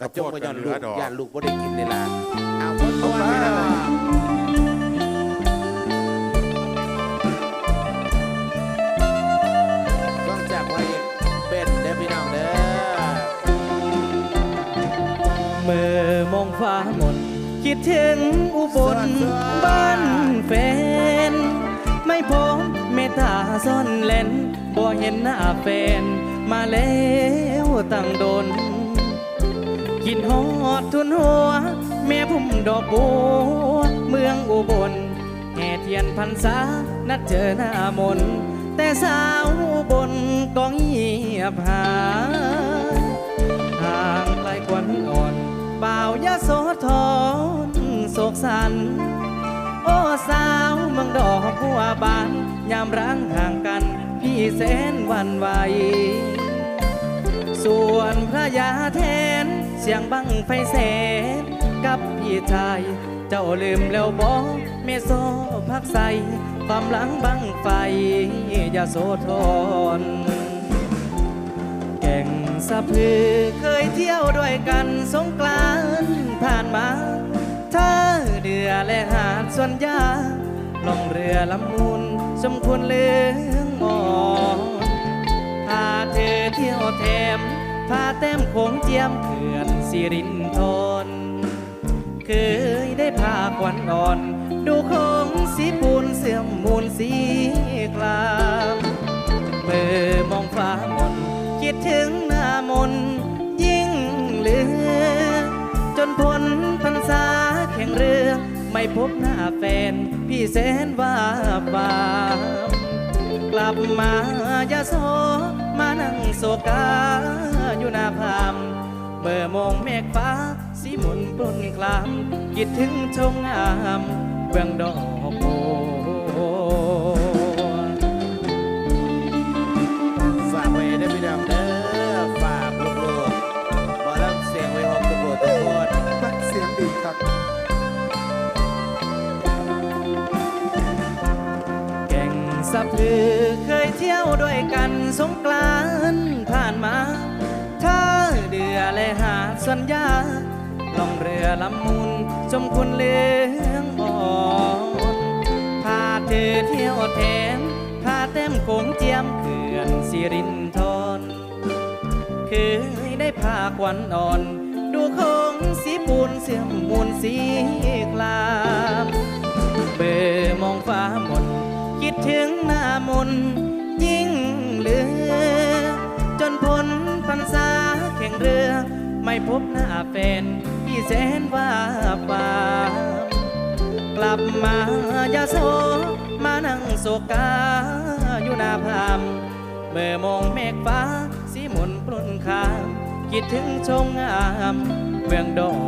กระจงก็ย้อนเหลูลืกอดอกย่านลูกบ่ได้กินนี่ล่ะเอาคนตัวพี่น้องฟังจากไว้เป็นเด้อพี่น้องเด้อเมื่อมองฟ้าหมดคิดถึงอุบลบ้านแฟน ไม่พบเมตตาซ่อนเล่นบ่เห็นหน้าแฟน มาแล้วตั้งโดน กินฮอดทุนหัว แม่พุ่มดอกบัวเมืองอุบลแห่เทียนพรรษา นัดเจอหน้ามน แต่สาวอุบลก็เงียบหายห่างไกลกวันอ่อนบ่าวยาโสธรโศกสัน โอ้สาวเมืองดอกบัวบาน ยามร้างห่างกัน พี่แสนวันไหวส่วนพระยาแทน สียงบังไฟแสนกับพี่ชาย เจ้าลืมแล้วบอกเมโซพักใสความหลังบังไฟอย่าโสธรแก่งสะพือเคยเที่ยวด้วยกันสงกรานผ่านมาท่าเรือและหาดส่วนยาล่องเรือลำมูลสมควรเลืองอ่อนพาเธอเที่ยวแถม พาแต้มโขงเจียมเขื่อนสิรินทรเคยได้พาควันอ่อน ดูของสีปูนเสื่อมมูลสีกลามเมื่อมองฟ้ามนคิดถึงหน้ามนยิ่งเหลือ จนพ้นพรรษาแข่งเรือ ไม่พบหน้าแฟน พี่แสนว่าบาป ลับมายาโสมานั่งโศกาอยู่หน้าพามเมื่อมองเมฆฟ้าสีหมุนปล้นคลามคิดถึงชมงามเบื้องดอกโพ สะพือเคยเที่ยวด้วยกันสงกรานผ่านมาท่าเรือและหาดสัญญาล่องเรือลำมุนชมคุณเลืองอ่อนพาเธอเที่ยวแถมพาแต้มโขงเจียมเขื่อนสิรินทรเคยได้พาควันอ่อน ดูของสีปูนเสื่อมมูลสีคลา ถึงหน้ามนยิ่งเหลือ จนพ้นพรรษาแข่งเรือ ไม่พบหน้าแฟนพี่แสนว่าปากลับมายาโสมานั่งโศกาอยู่หน้าพามเมื่อมองเมฆฟ้าสีหมุนปล้นคามคิดถึงชงงามเมืองดอก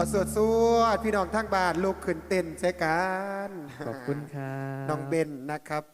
เอาสวดสวดพี่น้องทั้งบ้านลูกขึ้นเต้นใช้กันขอบคุณครับน้องเบนนะครับ